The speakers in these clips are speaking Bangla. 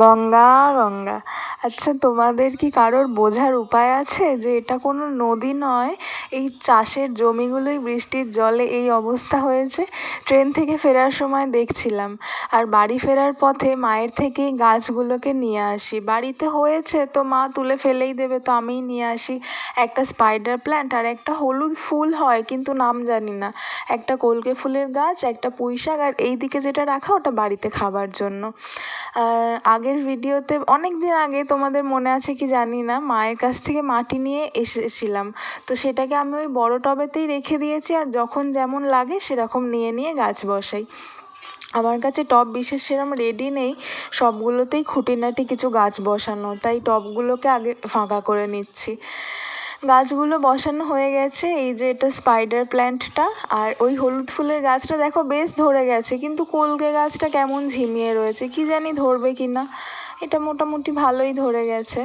গঙ্গা গঙ্গা। আচ্ছা তোমাদের কি কারোর বোঝার উপায় আছে যে এটা কোনো নদী নয়? এই চাষের জমিগুলোই বৃষ্টির জলে এই অবস্থা হয়েছে। ট্রেন থেকে ফেরার সময় দেখছিলাম। আর বাড়ি ফেরার পথে মায়ের থেকেই গাছগুলোকে নিয়ে আসি। বাড়িতে হয়েছে তো মা তুলে ফেলেই দেবে, তো আমিই নিয়ে আসি। একটা স্পাইডার প্ল্যান্ট আর একটা হলুদ ফুল হয়, কিন্তু নাম জানি না। একটা কলকে ফুলের গাছ, একটা পুঁই শাক, আর এই দিকে যেটা রাখা, ওটা বাড়িতে খাবার জন্য। আর আগের ভিডিওতে অনেক দিন আগে তোমাদের মনে আছে কি জানি না, মায়ের কাছ থেকে মাটি নিয়ে এসেছিলাম। তো সেটাকে আমি ওই বড় টবেতেই রেখে দিয়েছি আর যখন যেমন লাগে সেরকম নিয়ে নিয়ে গাছ বসাই। আমার কাছে টব বিশেষ সেরকম রেডি নেই, সবগুলোতেই খুঁটিনাটি কিছু গাছ বসানো, তাই টবগুলোকে আগে ফাঁকা করে নিচ্ছি। গাছগুলো বসানো হয়ে গেছে, এই যে এটা স্পাইডার প্ল্যান্টটা আর ওই হলুদ ফুলের গাছটা দেখো বেশ ধরে গেছে, কিন্তু কলকে গাছটা কেমন ঝিমিয়ে রয়েছে, কি জানি ধরবে কি না এটা মোটামুটি ভালোই ধরে গেছে।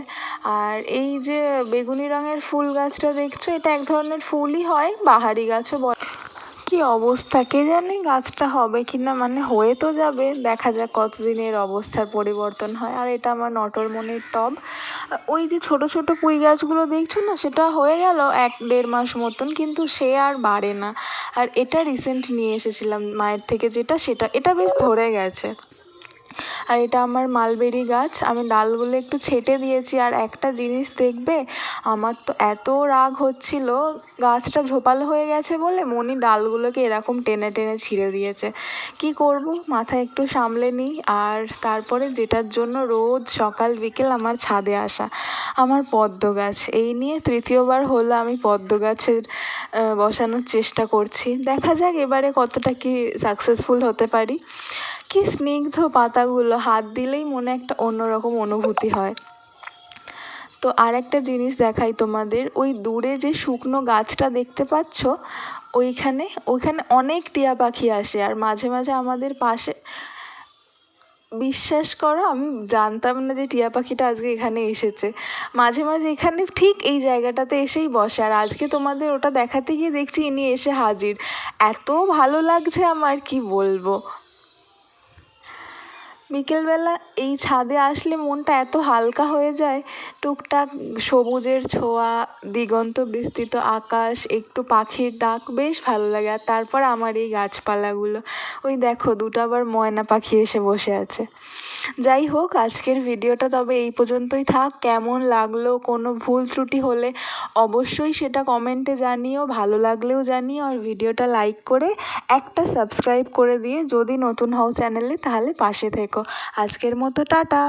আর এই যে বেগুনি রঙের ফুল গাছটা দেখছ, এটা এক ধরনের ফুলই হয়, বাহারি গাছও বলে। কি অবস্থা? কে জানে গাছটা হবে কি না? মানে হয়ে তো যাবে। দেখা যাক কতদিনের অবস্থার পরিবর্তন হয়। আর এটা আমার নটরমনির টব। ওই যে ছোট ছোট পুঁই গাছগুলো দেখছ না? সেটা হয়ে গেল এক দেড় মাস মতন, কিন্তু সে আর বাড়ে না। আর এটা রিসেন্ট নিয়ে এসেছিলাম মায়ের থেকে যেটা, সেটা, এটা বেশ ধরে গেছে। আর এটা আমার মালবেরি গাছ। আমি ডালগুলো একটু ছেটে দিয়েছি আর একটা জিনিস দেখবে, আমার তো এত রাগ হচ্ছিল, গাছটা ঝোপালো হয়ে গেছে বলে মনি ডালগুলোকে এরকম টেনে টেনে ছিঁড়ে দিয়েছে। কি করব? মাথায় একটু সামলে নিই আর তারপরে যেটার জন্য রোজ সকাল বিকেল আমার ছাদে আসা, আমার পদ্ম গাছ। এই নিয়ে তৃতীয়বার হলো আমি পদ্ম গাছের বসানোর চেষ্টা করছি। দেখা যাক এবারে কতটা কি সাকসেসফুল হতে পারি। কি স্নিগ্ধ পাতাগুলো, হাত দিলেই মনে একটা অন্যরকম অনুভূতি হয়। তো আর একটা জিনিস দেখাই তোমাদের, ওই দূরে যে শুকনো গাছটা দেখতে পাচ্ছ, ওইখানে ওইখানে অনেক টিয়া পাখি আসে। আর মাঝে মাঝে আমাদের পাশে, বিশ্বাস করো, আমি জানতাম না যে টিয়া পাখিটা আজকে এখানে এসেছে। মাঝে মাঝে এখানে ঠিক এই জায়গাটাতে এসেই বসে। আর আজকে তোমাদের ওটা দেখাতে গিয়ে দেখছি ইনি এসে হাজির। এত ভালো লাগছে আমার, কি বলব? বিকেলবেলা এই ছাদে আসলে মনটা এত হালকা হয়ে যায়। টুকটাক সবুজের ছোঁয়া, দিগন্ত বিস্তৃত আকাশ, একটু পাখির ডাক, বেশ ভালো লাগে। আর তারপর আমার এই গাছপালাগুলো। ওই দেখো, দুটো আবার ময়না পাখি এসে বসে আছে। যাই হোক, আজকের ভিডিওটা তবে এই পর্যন্তই থাক। কেমন লাগল, কোনো ভুল ত্রুটি হলে অবশ্যই সেটা কমেন্টে জানিও, ভালো লাগলেও জানিও, আর ভিডিওটা লাইক করে একটা সাবস্ক্রাইব করে দিয়ে যদি নতুন হও চ্যানেলে, তাহলে পাশে থেকো। আজকের মতো টাটা।